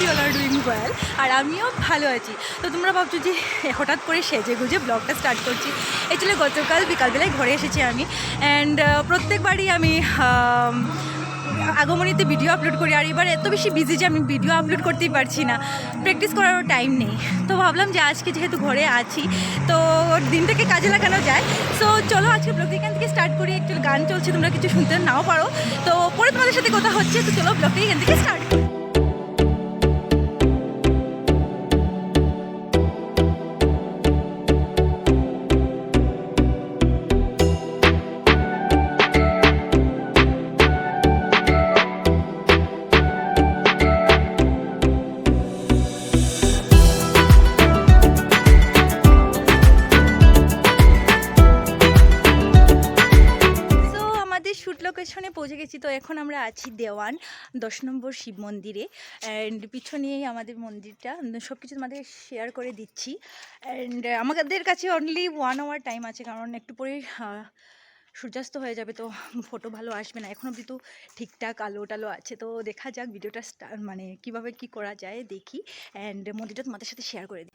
Channel আর doing well আর আমিও ভালো আছি। তো তোমরা ভাবছ যে হঠাৎ করে সেজে গুজে ব্লগটা স্টার্ট করছি। অ্যাকচুয়ালি গতকাল, বিকালবেলায় ঘরে এসেছি আমি। অ্যান্ড প্রত্যেকবারই আমি আগমনীতে ভিডিও আপলোড করি। আর এবার এত বেশি বিজি যে আমি ভিডিও আপলোড করতেই পারছি না। প্র্যাকটিস করারও টাইম নেই। তো ভাবলাম যে আজকে যেহেতু ঘরে আছি, তো দিনটাকে কাজে লাগানো যায়। সো চলো আজকে ব্লগ এখান থেকে স্টার্ট করি। একটু গান চলছে, তোমরা কিছু শুনতে নাও পারো। তো পরে তোমাদের সাথে কথা হচ্ছে। তো চলো ব্লগটা এখান থেকে স্টার্ট করি। লোকেশনে তো এখন আমরা আছি দেওয়ান, দশ নম্বর শিব মন্দিরে। অ্যান্ড পিছনেই আমাদের মন্দিরটা। সব কিছু তোমাদের শেয়ার করে দিচ্ছি। অ্যান্ড আমাদের কাছে অনলি ওয়ান আওয়ার টাইম আছে, কারণ একটু পরে সূর্যাস্ত হয়ে যাবে, তো ফটো ভালো আসবে না। এখন অবধি তো ঠিকঠাক আলো টালো আছে। তো দেখা যাক ভিডিওটা মানে কীভাবে কি করা যায়, দেখি। অ্যান্ড মন্দিরটা তোমাদের সাথে শেয়ার করে দিই।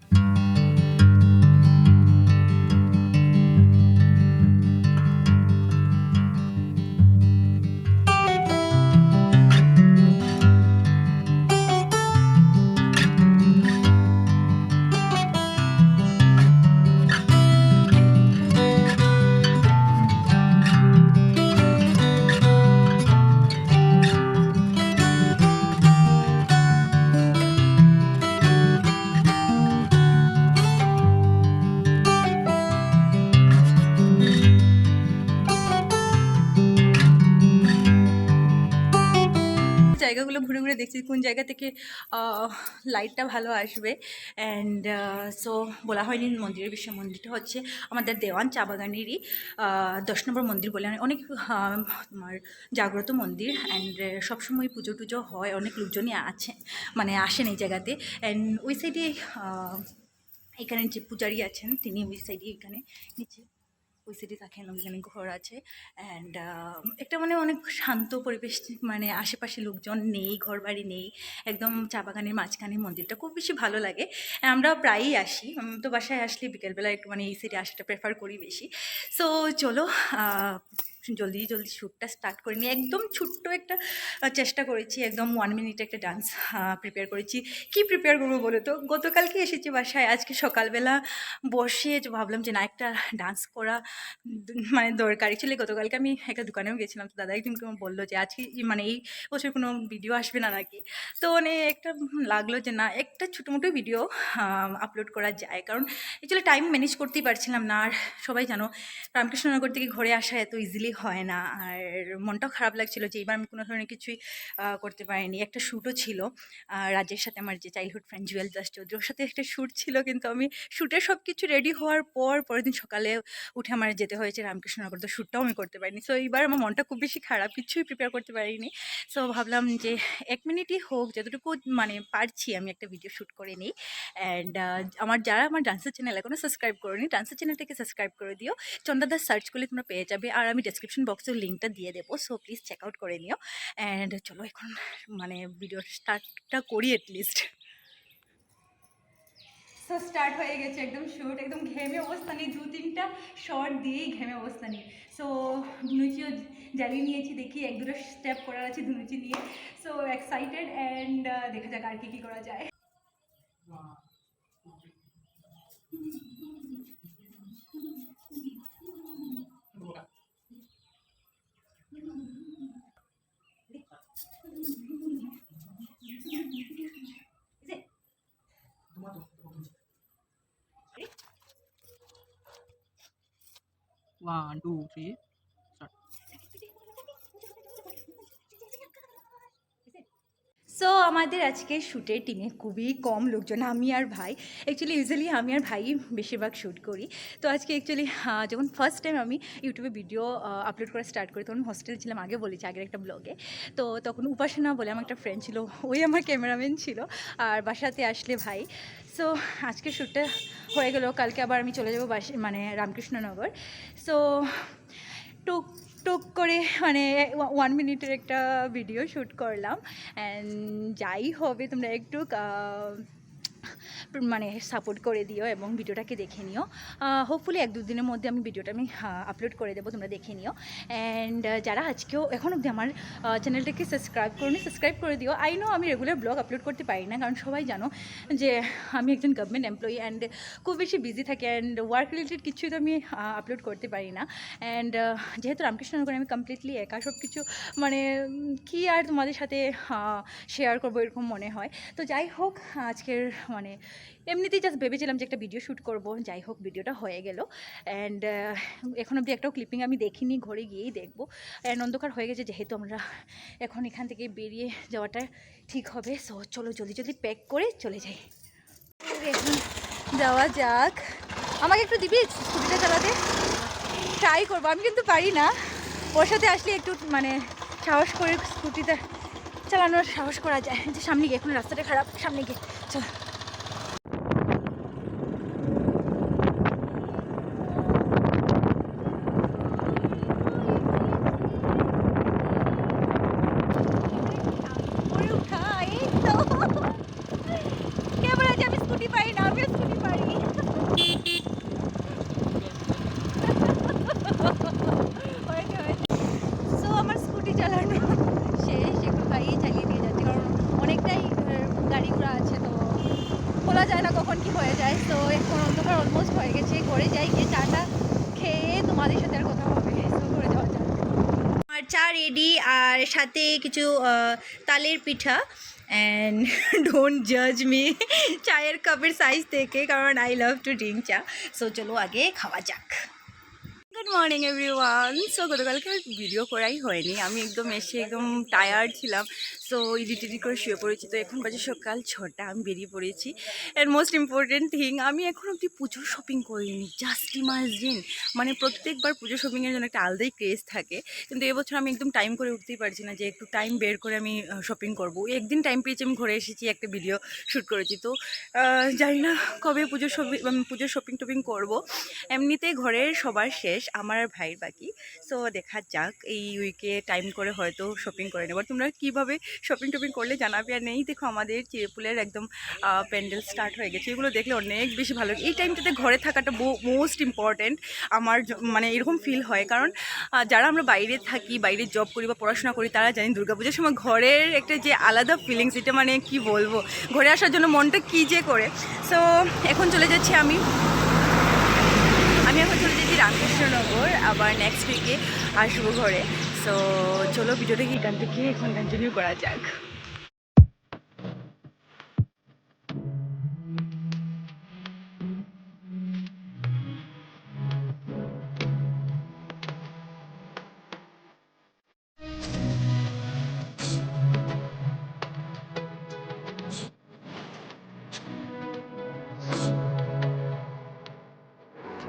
ঘুরে দেখছি কোন জায়গা থেকে লাইটটা ভালো আসবে। অ্যান্ড সো বলা হয়নি মন্দিরের বিষয়ে, মন্দিরটা হচ্ছে আমাদের দেওয়ান চা বাগানেরই দশ নম্বর মন্দির বলে অনেক তোমার জাগ্রত মন্দির। অ্যান্ড সবসময় পুজো টুজো হয়, অনেক লোকজনই আছে মানে আসেন এই জায়গাতে। অ্যান্ড ওই সাইডে এখানে যে পূজারি আছেন, তিনি ওই সাইডে এখানে নিচে। ওই সিটি থাকে ওইখানে ঘর আছে অ্যান্ড একটা মানে অনেক শান্ত পরিবেশ মানে আশেপাশে লোকজন নেই ঘর বাড়ি নেই, একদম চা বাগানের মাঝখানে মন্দিরটা খুব বেশি ভালো লাগে। আমরা প্রায়ই আসি তো বাসায় আসলে বিকেলবেলা একটু মানে এই সিটি আসাটা প্রেফার করি বেশি। সো চলো জলদি জলদি শ্যুটটা স্টার্ট করে নিই একদম ছোট্ট একটা চেষ্টা করেছি, একদম ওয়ান মিনিট একটা ডান্স প্রিপেয়ার করেছি। কি প্রিপেয়ার করব বলো তো? গতকালকে এসেছি বাসায়, আজকে সকালবেলা বসে ভাবলাম যে না, একটা ডান্স করা মানে দরকারি ছিল। গতকালকে আমি একটা দোকানেও গেছিলাম, তো দাদা একদিন বলল যে আজকে মানে এই বছর কোনো ভিডিও আসবে না নাকি? তো মানে একটা লাগল যে না, একটা ছোটো মোটো ভিডিও আপলোড করা যায়। কারণ অ্যাকচুয়ালি টাইম ম্যানেজ করতেই পারছিলাম না। আর সবাই জানো, রামকৃষ্ণনগর থেকে ঘরে আসা এত ইজিলি হয় না। আর মনটাও খারাপ লাগছিল যে এবার আমি কোনো ধরনের কিছুই করতে পারিনি। একটা শ্যুটও ছিল রাজের সাথে আমার যে চাইল্ডহুড ফ্রেন্ড জুয়েল দাস চৌধুরী, ওর সাথে একটা শ্যুট ছিল। কিন্তু আমি শ্যুটের সব কিছু রেডি হওয়ার পর, পরের দিন সকালে উঠে আমার যেতে হয়েছে রামকৃষ্ণনগর। তো শ্যুটটাও আমি করতে পারিনি। সো এইবার আমার মনটা খুব বেশি খারাপ, কিছুই প্রিপেয়ার করতে পারিনি। সো ভাবলাম যে এক মিনিটই হোক, যতটুকু মানে পারছি আমি একটা ভিডিও শ্যুট করে নিই। অ্যান্ড আমার যারা আমার ডান্সের চ্যানেল এখনও সাবস্ক্রাইব করেনি, ডান্সের চ্যানেলটাকে সাবস্ক্রাইব করে দিও। চন্দা দাস সার্চ করলে তোমরা পেয়ে যাবে। আর আমি ডেসক্রিপশন বক্সের লিঙ্কটা দিয়ে দেবো সো প্লিজ চেক আউট করে নিও। অ্যান্ড চলো এখন মানে ভিডিও স্টার্টটা করি অ্যাটলিস্ট সো স্টার্ট হয়ে গেছে একদম শুট একদম ঘেমে অবস্থা নেই দু তিনটা শর্ট দিয়েই ঘেমে অবস্থা নেই। সো ধুনুচিও জ্বালিয়ে নিয়েছি দেখি এক দুটো স্টেপ করার আছে ধুনুচি নিয়ে সো এক্সাইটেড অ্যান্ড দেখা যাক আর কি কী করা যায়। One, two, three. সো আমাদের আজকে শ্যুটের টিমে খুবই কম লোকজন, আমি আর ভাই। অ্যাকচুয়ালি ইউজুয়ালি আমি আর ভাই বেশিরভাগ শ্যুট করি। তো আজকে অ্যাকচুয়ালি যখন ফার্স্ট টাইম আমি ইউটিউবে ভিডিও আপলোড করা স্টার্ট করি, তখন হস্টেল ছিলাম আগে বলেছি, আগের একটা ব্লগে তো তখন উপাসনা বলে আমার একটা ফ্রেন্ড ছিল, ওই আমার ক্যামেরাম্যান ছিল, আর বাসাতে আসলে ভাই। সো আজকে শ্যুটটা হয়ে গেল, কালকে আবার আমি চলে যাব বাস মানে রামকৃষ্ণনগর। সো টুক টুক করে মানে ওয়ান মিনিটের একটা ভিডিও শ্যুট করলাম। অ্যান্ড যাই হবে তোমরা একটু মানে সাপোর্ট করে দিও এবং ভিডিওটাকে দেখে নিও। হোপফুলি এক দুদিনের মধ্যে আমি ভিডিওটা আমি আপলোড করে দেবো, তোমরা দেখে নিও। অ্যান্ড যারা আজকেও এখন অবধি আমার চ্যানেলটাকে সাবস্ক্রাইব করুন সাবস্ক্রাইব করে দিও। আই নো আমি রেগুলার ব্লগ আপলোড করতে পারি না, কারণ সবাই জানো যে আমি একজন গভর্নমেন্ট এমপ্লয়ি অ্যান্ড খুব বেশি বিজি থাকি অ্যান্ড ওয়ার্ক রিলেটেড কিছুই তো আমি আপলোড করতে পারি না। অ্যান্ড যেহেতু রামকৃষ্ণনগরে আমি কমপ্লিটলি একা সব কিছু মানে কি আর তোমাদের সাথে শেয়ার করব এরকম মনে হয়। তো যাই হোক, আজকের মানে এমনিতেই জাস্ট ভেবেছিলাম যে একটা ভিডিও শ্যুট করব, যাই হোক ভিডিওটা হয়ে গেল। অ্যান্ড এখন অবধি একটাও ক্লিপিং আমি দেখিনি, ঘরে গিয়েই দেখব। অ্যান্ড অন্ধকার হয়ে গেছে, যেহেতু আমরা এখন এখান থেকে বেরিয়ে যাওয়াটা ঠিক হবে। সো চলো জলদি জলদি প্যাক করে চলে যাই। এখন যাওয়া যাক। আমাকে একটু দিবি স্কুটিটা চালাতে? ট্রাই করব, আমি কিন্তু পারি না। ওর সাথে আসলে একটু মানে সাহস করে স্কুটিতে চালানোর সাহস করা যায়। যে সামনে গিয়ে, এখন রাস্তাটা খারাপ, সামনে গিয়ে। চল উপরে উঠা, এই তো। কে বলেছে আমি স্কুটি পারি না আমিও স্কুটি পারি হয়েছে, হয়েছে। So, আমার স্কুটি চালানো শেষ, একটু গাড়িয়ে চালিয়ে নিয়ে যাচ্ছে। কারণ অনেকটাই গাড়ি ঘোড়া আছে, তো বলা যায় না কখন কি হয়ে যায়। তো এখন অন্ধকার অলমোস্ট হয়ে গেছে করে যাই, গিয়ে চাটা খেয়ে তোমাদের সাথে আর কথা হবে। তো করে যাওয়া যাক। আমার চা রেডি আর সাথে কিছু তালের পিঠা। অ্যান্ড ডোন্ট জাজ মি চায়ের কাপের সাইজ থেকে কারণ I love to drink cha. So চলো আগে খাওয়া যাক। গুড মর্নিং এভরিওয়ান সো গতকালকে ভিডিও করাই হয়নি। আমি একদম এসে একদম টায়ার্ড ছিলাম। সো ইডিট ইডিট করে শুয়ে পড়েছি। তো এখন বাজে সকাল ছটা। আমি বেরিয়ে পড়েছি। অ্যান্ড মোস্ট ইম্পর্টেন্ট থিং আমি এখন অব্দি পুজোর শপিং করিনি। জাস্ট ইমাজিন মানে প্রত্যেকবার পুজো শপিংয়ের জন্য একটা আলাদাই ক্রেজ থাকে। কিন্তু এবছর আমি একদম টাইম করে উঠতেই পারছি না যে একটু টাইম বের করে আমি শপিং করব। একদিন টাইম পেয়েছি, আমি ঘরে এসেছি, একটা ভিডিও শ্যুট করেছি। তো জানি না কবে পুজোর শপিং পুজোর শপিং টপিং করব। এমনিতে ঘরের সবার শেষ। আমার আর ভাইয়ের বাকি। সো দেখা যাক এই উইকে টাইম করে হয়তো শপিং করে নেব। তোমরা কীভাবে শপিং টপিং করলে জানাবে? আর নেই, দেখো আমাদের চিড়েপুলের একদম প্যান্ডেল স্টার্ট হয়ে গেছে। এগুলো দেখলে অনেক বেশি ভালো এই টাইমটাতে ঘরে থাকাটা মোস্ট ইম্পর্ট্যান্ট আমার মানে এরকম ফিল হয়। কারণ যারা আমরা বাইরে থাকি, বাইরে জব করি বা পড়াশোনা করি, তারা জানি দুর্গাপূজার সময় ঘরের একটা যে আলাদা ফিলিংস এটা মানে কি বলব? ঘরে আসার জন্য মনটা কী যে করে? সো এখন চলে যাচ্ছি আমি। আমি এখন চলে যাচ্ছি রামকৃষ্ণনগর, আবার নেক্সট উইকে আসব ঘরে। সো চলো ভিডিওটা কি এখান থেকে এখন কন্টিনিউ করা যাক।